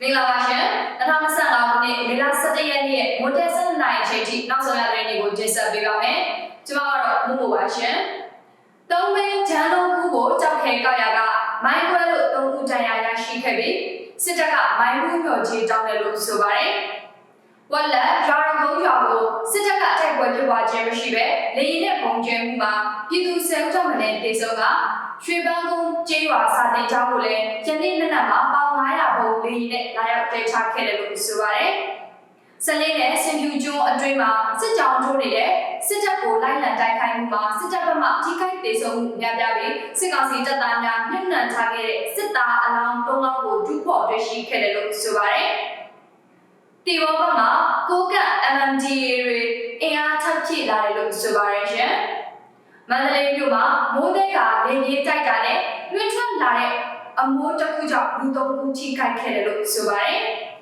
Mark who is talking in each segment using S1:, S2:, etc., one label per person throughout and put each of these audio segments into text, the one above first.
S1: မင်္ဂလာပါရှင်2025ခုနှစ်မေလ17ရက်နေ့မွန်တက်ဆန်နိုင်အချိန်ထိနောက်ဆုံးရတဲ့နေ့ကိုတင်ဆက်ပေးပါမယ်ကျွန်မကတော့မှုမို့ပါရှင်သုံးမင်းဂျန်လုံးခုကိုကြောက်ခဲကောက်ရကမိုင်းခွဲလို့သုံးခုတန်ရာရရှိခဲ့ပြီးစစ်တပ်ကမိုင်းမှုမြော်ချေတောင်းတယ်လို့ဆိုပါတယ်ဝက်လက်ရွာရကုန်းရွာကိုစစ်တပ်ကတိုက်ပွဲဖြစ်ပွားခြင်းမရှိပဲလေရင်နဲ့ပုံကျဲမှုမှာပြည်သူဆယ်ဦးကျော်မနဲ့တေဆုံးက ရွှေပန်းကုန်းကျေးရွာစာတင်ကျောင်းကိုလည်းယနေ့နေ့နက်မှာပေါင်900ဘုံလေရင်နဲ့လာရောက်တိုက်ချခဲ့တယ်လို့ဆိုပါတယ်။စလင်းနဲ့စင်ဖြူကျွန်းအတွင်းမှာစစ်ကြောင်းထိုးနေတဲ့စစ်တပ်ကိုလိုက်လံတိုက်ခိုက်မှုမှာစစ်တပ်ဘက်မှထိခိုက်ဒေဆုံးမှုများပြားပြီးစစ်ကောင်စီတပ်သားများနှိမ့်နှံထားခဲ့တဲ့စစ်သားအလောင်း၃လောင်းကိုဒုဖော်တွေ့ရှိခဲ့တယ်လို့ဆိုပါတယ်။တီဘောဘက်မှာကိုက MMDA တွေအင်အားထပ်ဖြည့်လာတယ်လို့ဆိုပါတယ်ရှင်။ မန္တလေးမြို့မှာမိုးတဲ့ကလေပြေးတိုက်တာနဲ့လွှင့်ထွက်လာတဲ့အမိုးတစ်ခုကြောင့်လူသုံးဦးထိခိုက်ခဲ့တယ်လို့ဆိုပါတယ်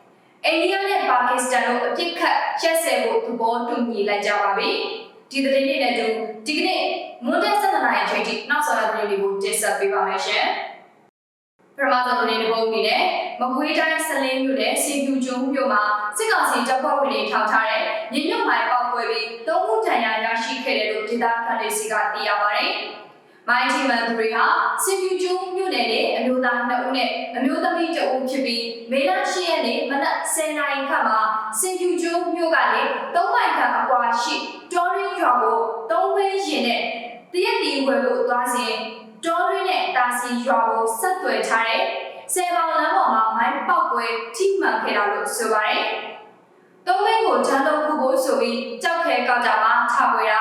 S1: ။အိန္ဒိယနဲ့ပါကစ္စတန်တို့အပြစ်ခတ်ရက်စဲဖို့သဘောတူညီလိုက်ကြပါပြီ။ဒီသတင်းလေးနဲ့တူဒီကနေ့မွန်တက်ဆက်နိုင်အချိန်ထိနောက်ဆုံးရသတင်းလေးကိုတင်ဆက်ပေးပါမယ်ရှင်။ ပထမဆုံးသတင်းတစ်ပုဒ်အနေနဲ့မကွေးတိုင်းဆလင်းမြို့နယ်စီပြူကျွန်းမြို့မှာစစ်ကောင်စီတပ်ဖွဲ့ဝင်တွေထောက်ထားတဲ့မြေမြုပ်မိုင်းပေါက်ကွဲပြီးသုံးခုတန်ရာရရှိခဲ့တယ်လို့ဒေသခံတွေစီကသိရပါတယ်။မိုင်းတီမန်သူတွေဟာစီပြူကျွန်းမြို့နယ်နဲ့အမျိုးသား2ဦးနဲ့အမျိုးသမီး2ဦးဖြစ်ပြီးမေလ10ရက်နေ့မနက်10:00နာရီခန့်မှာစီပြူကျွန်းမြို့ကနေ3မိုင်ခန့်အကွာရှိတောရင်းရွာကို3ဘင်းရင်နဲ့တရက်တီဝယ်ဖို့သွားစဉ် တောရင်းနဲ့တာစီရွာကိုဆက်သွယ်ထားတဲ့ဆယ်ပေါင်လမ်းပေါ်မှာမိုင်းပေါက်ကွဲထိမှန်ခဲ့တာလို့ဆိုပါတယ်။သုံးဘင်းကိုဂျန်လုံးခုဖို့ဆိုပြီးကြောက်ခဲကောက်ကြမှာထပွေတာ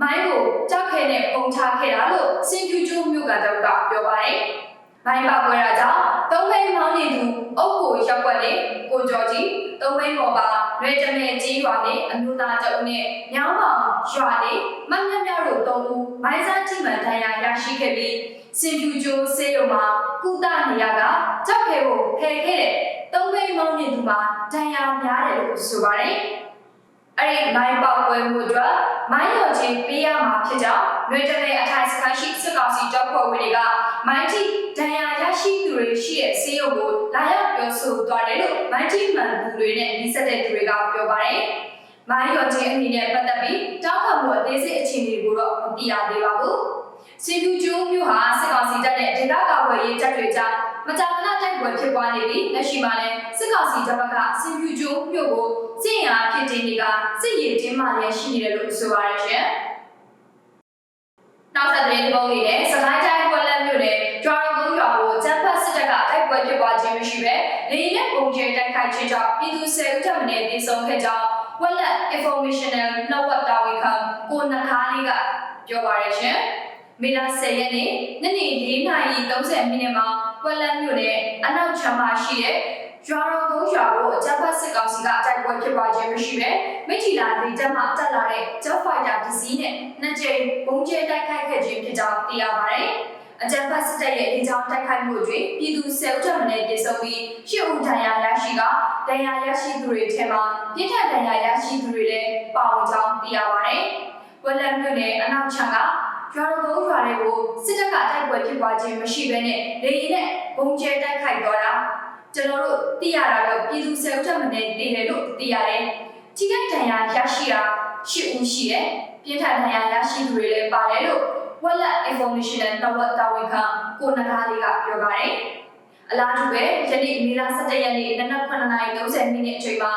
S1: မိုင်းကိုကြောက်ခဲနဲ့ပုံချခဲ့တာလို့စင်ဖြူကျိုးမြို့ကတော့ကပြောပါတယ်။မိုင်းပေါက်ကွဲတာကြောင့် သုံးဘင်းမောင်းနေသူအုပ်ကိုရောက်ွက်နေကိုကျော်ကြီးသုံးဘင်းပေါ်ပါရွေတမဲကြီးရွာနဲ့အမျိုးသားတအုပ်နဲ့ညောင်းပေါင်ရွာနဲ့မတ်မြတ်မြတ်တို့သုံးဦးမိုင်းစားထိမှန်ဒဏ်ရာရရှိခဲ့ပြီးစင်ဖြူကျိုးဆေးရုံမှာကုသနေရကကြောက်ခဲကိုဖယ်ခဲ့တဲ့သုံးဘင်းမောင်းနေသူမှာဒဏ်ရာများတယ်လို့ဆိုပါတယ်။အဲ့ဒီမိုင်းပေါက်ကွဲမှုအတွက်မိုင်းရော်ချင်းပေးရမှာဖြစ်ကြောင်း လွေတမဲအထိုင်စခန်းရှိစစ်ကောင်စီတပ်ဖွဲ့ဝင်တွေကမိုင်းတီဒဏ်ရာရရှိသူတွေရှိတဲ့ဆေးရုံကိုလာရောက်ပြောဆိုသွားတယ်လို့မိုင်းတီမှန်သူတွေနဲ့နှိစက်တဲ့သူတွေကပြောပါတယ်။မိုင်းရော်ချင်းအနေနဲ့ပတ်သက်ပြီးတောက်ခံမှုအသေးစိတ်အခြေအနေကိုတော့မသိရသေးပါဘူး။စီဖြူကျိုးမြို့ဟာစစ်ကောင်စီတပ်နဲ့ဒေသကာကွယ်ရေးတပ်တွေကြားမကြာခဏတိုက်ပွဲဖြစ်ပွားနေပြီးလက်ရှိမှာလည်းစစ်ကောင်စီတပ်ဘက်ကစီဖြူကျိုးမြို့ကိုစစ်ရင်အားဖြစ်တင်တွေကစစ်ရေးတင်းမာလျက်ရှိနေတယ်လို့ဆိုပါရရှင်။ နောက်ထပ်သတင်းတစ်ပုဒ်လေးနဲ့စကိုင်းတိုင်းကွက်လက်မြို့နယ်ကြွားရုံရွာကိုကျန်းဖတ်စစ်တပ်ကတိုက်ပွဲဖြစ်ပွားခြင်းမရှိပဲလေယာဉ်နဲ့ပုံကျဲတိုက်ခိုက်ခြင်းကြောင့်ပြည်သူ၁၀ဦးထပ်မံတေဆုံးခဲ့ကြောင်းဝက်လက် informational နှုတ်ဝက်တာဝန်ခံကိုနခါလေးကပြောပါရရှင်။ မေလ10ရက်နေ့ညနေ4:30မိနစ်မှာကွက်လက်မြို့နယ်အနောက်ချမ်းမရှိတဲ့ရွာတော်ကုန်းရွာကိုအကြမ်းဖက်စစ်ကောင်စီကတိုက်ပွဲဖြစ်ပွားခြင်းမရှိပဲမိထီလာဒေသမှာတက်လာတဲ့ Jet Fighter တစ်စီးနဲ့နှစ်ကြိမ်ဘုံကျဲတိုက်ခိုက်ခဲ့ခြင်းဖြစ်ကြောင်းသိရပါတယ်။အကြမ်းဖက်စစ်တပ်ရဲ့အကြောင်းတိုက်ခိုက်မှုတွေပြည်သူဆယ်ဦးထက်မနည်းပြေဆုံးပြီးရှစ်ဦးဒဏ်ရာရရှိကဒဏ်ရာရရှိသူတွေထဲမှာပြင်းထန်ဒဏ်ရာရရှိသူတွေလည်းပါဝင်ကြောင်းသိရပါတယ်။ဝက်လက်မြို့နယ်အနောက်ချမ်းက ရွာတော်ကုန်းရွာတွေကိုစစ်တပ်ကတိုက်ပွဲဖြစ်ပွားခြင်းမရှိဘဲနဲ့လေရင်နဲ့ဘုံကျဲတိုက်ခိုက်တော့တာကျွန်တော်တို့သိရတာတော့ပြည်သူဆယ်ဦးထက်မနည်းတည်တယ်လို့သိရတယ်။ကြီးကဒဏ်ရာရရှိတာရှစ်ဦးရှိတယ်။ပြင်းထန်ဒဏ်ရာရရှိသူတွေလည်းပါတယ်လို့ဝက်လက် information နဲ့တဝက်တာဝန်ခံကိုနဂါလေးကပြောပါတယ်။အလားတူပဲယနေ့မေလ17ရက်နေ့နနက်9:30မိနစ်အချိန်မှာ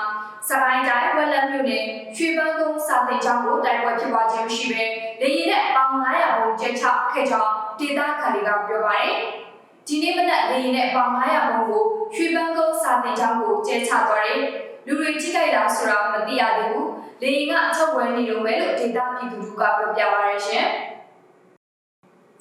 S1: စကိုင်းတိုင်းဝက်လက်မြို့နယ်ရွှေပန်းကုန်းစာတင်ကျောင်းကိုတိုက်ပွဲဖြစ်ပွားခြင်းမရှိဘဲ လေရင်နဲ့ပေါင်900ဘုံကျဲချခဲ့ကြောင်းဒေသခံတွေကပြောပါတယ်။ဒီနေ့မနက်လေရင်နဲ့ပေါင်900ဘုံကိုရွှေပန်းကုန်းစာတင်ကျောင်းကိုကျဲချသွားတယ်။လူတွေကြီးကြိုက်တာဆိုတာမသိရသေးဘူး။လေရင်ကအချုပ်ဝဲနေလို့ပဲလို့ဒေသပြည်သူတွေကပြောပြပါရရှင်။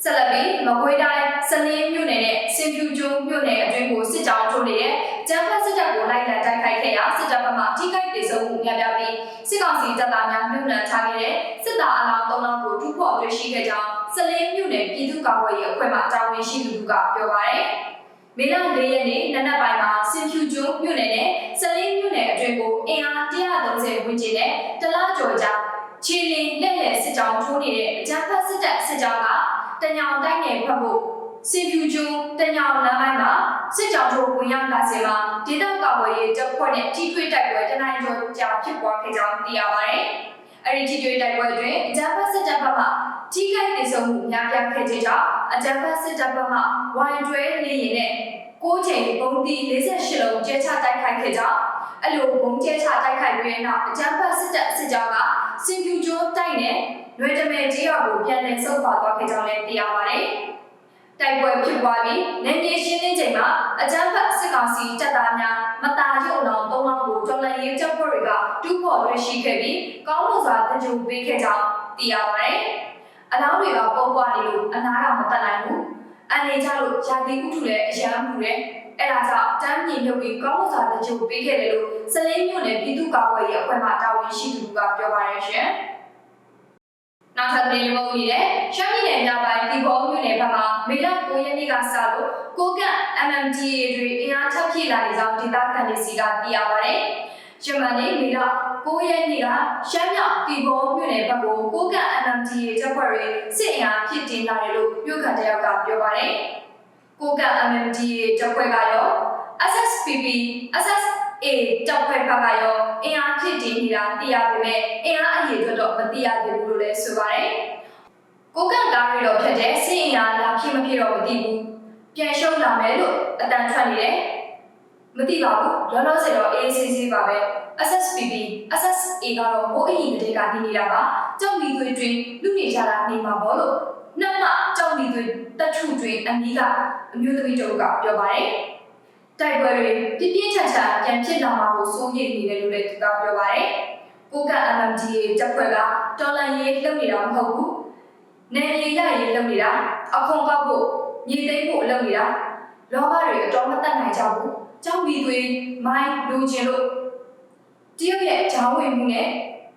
S1: ဆက်လက်ပြီးမကွေးတိုင်းစလင်းမြို့နယ်နဲ့စင်ဖြူကျွန်းမြို့နယ်အတွင်းကိုစစ်ကြောင်းထိုးနေတဲ့ကျန်းဖတ်စစ်တပ်ကိုလိုက်လံတိုက်ခိုက်ခဲ့ရာစစ်တပ်ဘက်မှထိခိုက်ဒေဆုံးမှုများပြားပြီးစစ်ကောင်စီတပ်သားများမြုပ်နှံထားခဲ့တဲ့စစ်သားအလောင်း၃လောင်းကိုထုဖော်တွေ့ရှိခဲ့ကြောင်းစလင်းမြို့နယ်ပြည်သူ့ကာကွယ်ရေးအဖွဲ့မှတာဝန်ရှိသူကပြောပါတယ်။မေလ၄ရက်နေ့နနက်ပိုင်းမှာစင်ဖြူကျွန်းမြို့နယ်နဲ့စလင်းမြို့နယ်အတွင်းကိုအင်အား130ဝန်းကျင်နဲ့တလားကျော်ကြားခြေလင်းလက်လက်စစ်ကြောင်းထိုးနေတဲ့အကြမ်းဖက်စစ်တပ်စစ်ကြောင်းက တညောင်တိုက်နယ်ဖက်ဖို့စင်ဖြူကျွန်းတညောင်လမ်းပိုင်းမှာစစ်ကြောင်းတို့ဝင်ရောက်လာစဉ်မှာဒေသကာကွယ်ရေးတပ်ဖွဲ့နဲ့ထိတွေ့တိုက်ပွဲတနိုင်းကျော်ကြာဖြစ်ပွားခဲ့ကြောင်းသိရပါတယ်။အဲဒီထိတွေ့တိုက်ပွဲတွင်အကြမ်းဖက်စစ်တပ်ဘက်မှထိခိုက်ဒေဆုံးမှုများပြားခဲ့ခြင်းကြောင့်အကြမ်းဖက်စစ်တပ်ဘက်မှဝိုင်တွဲနေရင်နဲ့6ချိန်ဘုံတီ48လုံးကျဲချတိုက်ခိုက်ခဲ့ကြောင်းအဲ့လိုဘုံကျဲချတိုက်ခိုက်ပြီးတဲ့နောက်အကြမ်းဖက်စစ်တပ်စစ်ကြောင်းက စင်ဖြူကျွန်းတိုက်နဲ့ရွေတမဲကြီးရွာကိုပြန်လည်ဆုတ်ခွာသွားခဲ့ကြောင်းလည်းသိရပါတယ်။တိုက်ပွဲဖြစ်ပွားပြီးနေမြေရှင်းလင်းချိန်မှာအကြမ်းဖက်စစ်ကောင်စီတပ်သားများမတာရုံတော်၃လောက်ကိုတော်လှန်ရေးတပ်ဖွဲ့တွေကတူးဖော်တွေ့ရှိခဲ့ပြီးကောင်းမွန်စွာတကြိုပေးခဲ့ကြောင်းသိရပါတယ်။အလောင်းတွေကပုံပွားနေလို့အနားကမတက်နိုင်ဘူး။ အနေကြလို့ယာတိဥထုလည်းအရန်မှုတယ်။အဲ့ဒါကြောင့်တမ်းမြေမြုပ်ပြီးကောင်းမွန်စွာတကြိုပေးခဲ့တယ်လို့စလင်းမြို့နယ်ပြည်သူ့ကာကွယ်ရေးအဖွဲ့မှတာဝန်ရှိသူကပြောပါတယ်ရှင်။နောက်ထပ်ပြည်ပုံကြီးတဲ့ရှမ်းပြည်နယ်မြောက်ပိုင်းဒီဘောမြို့နယ်ဘက်မှာမေလ9ရက်နေ့ကစလို့ကိုကန့် MMDA တွေအင်အားထပ်ဖြည့်လာနေကြောင်းဒေသခံတွေစီကသိရပါတယ်။ ရှမ်းပြည်နယ်မေလ9ရက်နေ့ကရှမ်းမြောက်ဒီဘောမြို့နယ်ဘက်ကိုကိုကန့် MMDA တပ်ဖွဲ့တွေစစ်အင်အားဖြည့်တင်လာတယ်လို့မြို့ခံတယောက်ကပြောပါတယ်။ကိုကန့် MMDA တပ်ဖွဲ့ကရော SSPP SSA တပ်ဖွဲ့ဘက်ကရောအင်အားဖြည့်တင်နေတာသိရပေမဲ့အင်အားအရေးအတွက်တော့မသိရသေးဘူးလို့လည်းဆိုပါတယ်။ကိုကန့်ကားတွေတော့ဖြစ်တဲ့စင်အင်အားလာဖြည့်မဖြည့်တော့မသိဘူး။ပြန်ရှုံးလာမယ်လို့အတန်ထွက်နေတယ်။ မသိပါဘူး။လောလောဆယ်တော့ ACC ပါပဲ။ SSPP SSA ကတော့ဟိုအရင်ကတည်းကနေနေတာပါ။ကြောက်မီသွေးတွင်လူနေကြတာနေမှာပေါ့လို့နှစ်မကြောက်မီသွေးတထုတွင်အမီးကအမျိုးသမီးတို့ကပြောပါတယ်။တိုက်ပွဲတွေပြင်းပြင်းထန်ထန်ပြန်ဖြစ်လာမှာကိုစိုးရိမ်နေတယ်လို့လည်းသူကပြောပါတယ်။ကိုက MMDA တပ်ဖွဲ့ကတော်လန်ရေးလုပ်နေတာမဟုတ်ဘူး။နယ်မြေရရေးလုပ်နေတာအခွန်ကောက်ဖို့မြေသိမ်းဖို့လုပ်နေတာလောဘတွေအတော်မတတ်နိုင်ကြဘူး။ ကြောက်မီသွေးမိုင်းလူချင်းလို့တရုတ်ရဲ့ဂျောင်းဝင်မှုနဲ့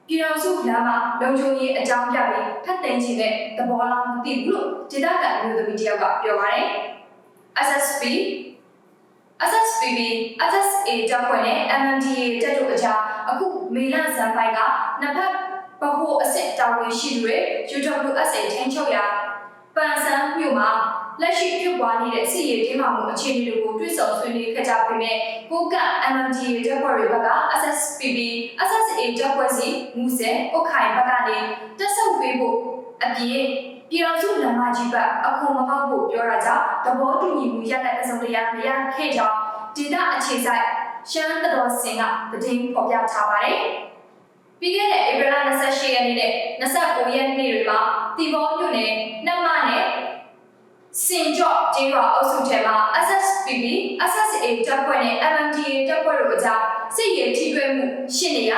S1: ပြည်တော်စုလမ်းမှာလုံခြုံရေးအကြောင်းပြပြီးထပ်တင်ချင်တဲ့သဘောလားမသိဘူးလို့ဒေသခံအမျိုးသမီးတယောက်ကပြောပါတယ်။ SSP SSPB SSA တပ်ဖွဲ့နဲ့ MMDA တပ်တို့အကြားအခုမေလဇန်ပိုင်းကနှစ်ဖက်ဗဟိုအစစ်တာဝန်ရှိသူတွေ UWSA ထိန်းချုပ်ရာပန်ဆန်းမြို့မှာ လက်ရှိဖြစ်ပွားနေတဲ့စစ်ရေးတင်းမာမှုအခြေအနေတွေကိုတွေ့ဆုံဆွေးနွေးခဲ့ကြပေမဲ့ကိုက MMDA တပ်ဖွဲ့တွေဘက်က SSPB SSA တပ်ဖွဲ့စီမူဆယ်ဥခိုင်ဘက်ကနေတက်ဆုပ်ပေးဖို့အပြင်ပြည်တော်စုလမ်းမကြီးဘက်အခုမဟုတ်ဖို့ပြောတာကြောင့်သဘောတူညီမှုရတဲ့တစုံတရာမရခဲ့ကြောင်းဒေသအခြေစိုက်ရှမ်းသတော်စင်ကသတင်းဖော်ပြထားပါတယ်။ပြီးခဲ့တဲ့ဧပြီလ28ရက်နေ့နဲ့29ရက်နေ့တွေမှာတီဘောမြို့နယ်နှမနဲ့ စင်ကြော့ကျေးရွာအုပ်စုထဲမှာ SSPB SSA တပ်ဖွဲ့နဲ့ MMDA တပ်ဖွဲ့တို့အကြားစစ်ရေးထိတွေ့မှုရှင်းနေရ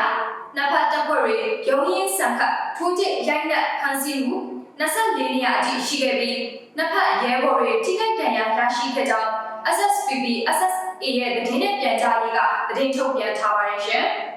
S1: နှစ်ဖက်တပ်ဖွဲ့တွေရုံးရင်းဆန်ခတ်ထိုးကျစ်ရိုက်နှက်ဖမ်းဆီးမှု24နေရာအထိရှိခဲ့ပြီးနှစ်ဖက်ရဲဘော်တွေထိခိုက်ဒဏ်ရာရရှိခဲ့ကြောင်း SSPB SSA ရဲ့သတင်းနဲ့ပြန်ကြားရေးကသတင်းထုတ်ပြန်ထားပါတယ်ရှင်။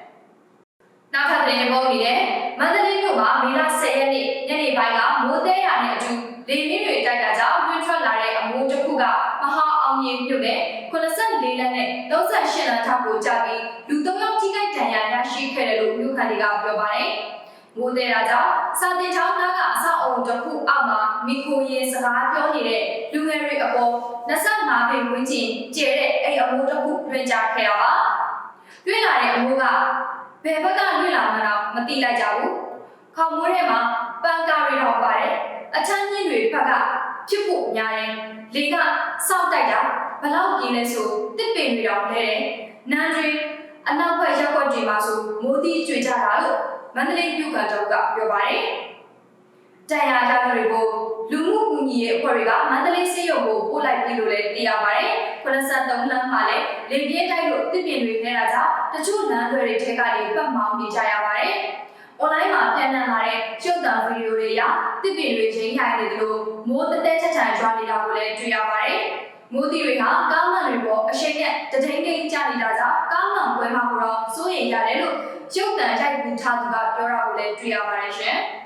S1: နောက်ထပ်သတင်းပုံအနေနဲ့မန္တလေးမြို့မှာမေလ10ရက်နေ့ညနေပိုင်းကမိုးသေးရာနဲ့အတူလေပြင်းတွေတိုက်တာကြောင့်တွင်းထွက်လာတဲ့အမိုးတစ်ခုကမဟာအောင်မြင်မြို့နယ်84လက်နဲ့38လမ်းထောက်ကိုကျပြီးလူ၃ယောက်ထိခိုက်ဒဏ်ရာရရှိခဲ့တယ်လို့မြို့ခံတွေကပြောပါတယ်။မိုးသေးတာကြောင့်စာတင်ချောင်းသားကအဆောက်အုံတစ်ခုအောက်မှာမိခိုရင်စကားပြောနေတဲ့လူငယ်တွေအပေါ်25ပေဝန်းကျင်ကျဲတဲ့အိမ်အမိုးတစ်ခုတွင်ကြခဲ့တာပါ။တွင်လာတဲ့အမိုးက ဘယ်ဘက်ကလွင့်လာမှတော့မသိလိုက်ကြဘူး။ခေါမိုးထဲမှာပန်ကာတွေတော့ပါတယ်။အချမ်းကြီးတွေဘက်ကဖြစ်ဖို့များတယ်။လေကစောက်တိုက်တာဘလောက်ကြီးလဲဆိုတစ်ပင်တွေတော့လဲတယ်။နန်းတွေအနောက်ဘက်ရက်ွက်တွေမှာဆိုမိုးသီးကြွေကြတာလို့မန္တလေးမြို့ကန်တော့ကပြောပါတယ်။တရားရသူတွေကို လူမှုကူညီရေးအဖွဲ့တွေကမန္တလေးစေယုံကိုပို့လိုက်ပြီလို့လည်းသိရပါတယ်။83လမ်းမှာလည်းလေပြင်းတိုက်လို့တစ်ပင်တွေနေတာကြောင့်တချို့လမ်းတွေထဲကနေပတ်မောင်းနေကြရပါတယ်။ online မှာပြန်နှံလာတဲ့ရုပ်သံဗီဒီယိုတွေရတစ်ပင်တွေချင်းရိုက်နေတယ်လို့မိုးတတဲချက်ချန်ရွာနေတာကိုလည်းတွေ့ရပါတယ်။မိုးတီတွေဟာကားမှန်တွေပေါ်အရှိန်နဲ့တဒိန်ဒိန်ကျနေတာကြောင့်ကားမှန်ပွဲမှာတော့စိုးရိမ်ရတယ်လို့ရုပ်သံရိုက်ကူထားသူကပြောတာကိုလည်းတွေ့ရပါတယ်ရှင်။နောက်ဆုံးသ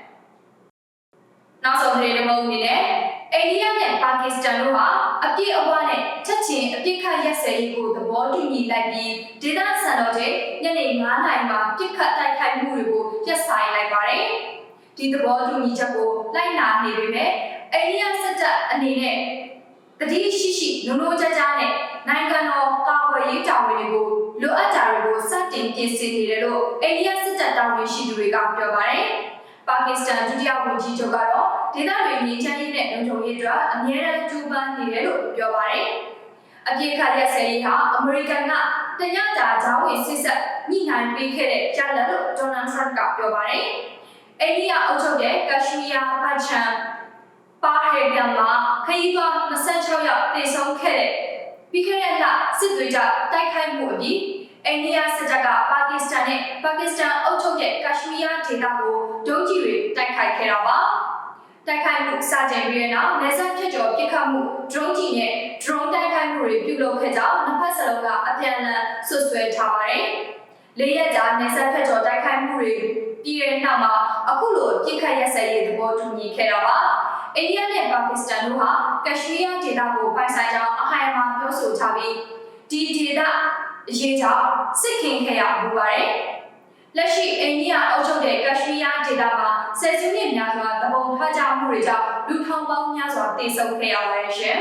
S1: တင်းတစ်ပုဒ်အနေနဲ့အိန္ဒိယနဲ့ပါကစ္စတန်တို့ဟာအပြည့်အဝနဲ့ချက်ချင်းအပြစ်ခတ်ရက်စဲရေးကိုသဘောတူညီလိုက်ပြီးဒေသစံတော်ချိန်ညနေ9:00နာရီမှာပြစ်ခတ်တိုက်ခိုက်မှုတွေကိုရပ်ဆိုင်းလိုက်ပါတယ်။ဒီသဘောတူညီချက်ကိုလိုက်နာနေပေမဲ့အိန္ဒိယစစ်တပ်အနေနဲ့တတိရှိရှိလုံလုံကြကြနဲ့နိုင်ငံတော်ကာကွယ်ရေးတာဝန်တွေကိုလိုအပ်တာတွေကိုစတင်ပြင်ဆင်နေတယ်လို့အိန္ဒိယစစ်တပ်တာဝန်ရှိသူတွေကပြောပါတယ်။ပါကစ္စတန်ဒုတိယဝန်ကြီးချုပ်ကတော့ ဒေသတွေငြိမ်းချမ်းရေးနဲ့လုံခြုံရေးအတွက်အမြဲတမ်းကြိုးပမ်းနေတယ်လို့ပြောပါတယ်။အပြည့်ခါရက်စဲရေးဟာအမေရိကန်ကတညတာဂျောင်းဝင်စစ်ဆက်ညှိနှိုင်းပေးခဲ့တဲ့ကြားလက်လို့ဒေါ်နယ်ထရန့်ကပြောပါတယ်။အိန္ဒိယအုပ်ချုပ်တဲ့ကက်ရှမီးယားဘတ်ချန်ပါဟေဂန်မှာခရီးသွား26ယောက်တေဆုံးခဲ့တဲ့ပြီးခဲ့တဲ့လစစ်သွေးကြတိုက်ခိုက်မှုအပြီးအိန္ဒိယစစ်တပ်ကပါကစ္စတန်နဲ့ပါကစ္စတန်အုပ်ချုပ်တဲ့ကက်ရှမီးယားဒေသကိုဒုံးကျည်တွေတိုက်ခိုက်ခဲ့တာပါ တိုက်ခိုက်မှုစတင်ပြီးတဲ့နောက်နေဆက်ဖြစ်ကျော်ပြစ်ခတ်မှု drone ကြီးနဲ့ drone တိုက်ခိုက်မှုတွေပြုလုပ်ခဲ့ကြောင်းနှစ်ဖက်စလုံးကအပြန်အလှန်ဆွဆွဲထားပါတယ်။လေးရက်ကြာနေဆက်ဖြစ်ကျော်တိုက်ခိုက်မှုတွေပြီးတဲ့နောက်မှာအခုလိုပြစ်ခတ်ရက်စက်ရေးသဘောတူညီခဲ့တာပါ။အိန္ဒိယနဲ့ပါကစ္စတန်တို့ဟာကက်ရှမီးယားဒေသကိုပိုင်ဆိုင်ကြောင်းအခိုင်အမာပြောဆိုထားပြီးဒီဒေသအရေးကြောင့်စစ်ခင်ခဲ့ရမှုပါတယ်။ လက်ရှိအိန္ဒိယအုပ်ချုပ်တဲ့ကက်ရှမီးယားဒေသမှာဆယ်စုနှစ်များစွာတပုံထားကြမှုတွေကြောင့်လူထောင်ပေါင်းများစွာတိစုံခဲ့ရပါတယ်ရှင်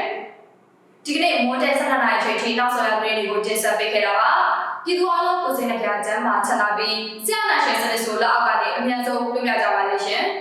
S1: ။ဒီကနေ့မွန်တဲဆက်နိုင်ချိန်ထိနောက်ဆုံးရသတင်းတွေကိုတင်ဆက်ပေးခဲ့တာပါ။ပြည်သူအလုံးကိုယ်စိတ်နဲ့ကြားကျမ်းမာချမ်းသာပြီးဆရာနာရှင်စနစ်ဆိုလက်အောက်ကနေအမြန်ဆုံးပြပြကြပါလိမ့်ရှင်။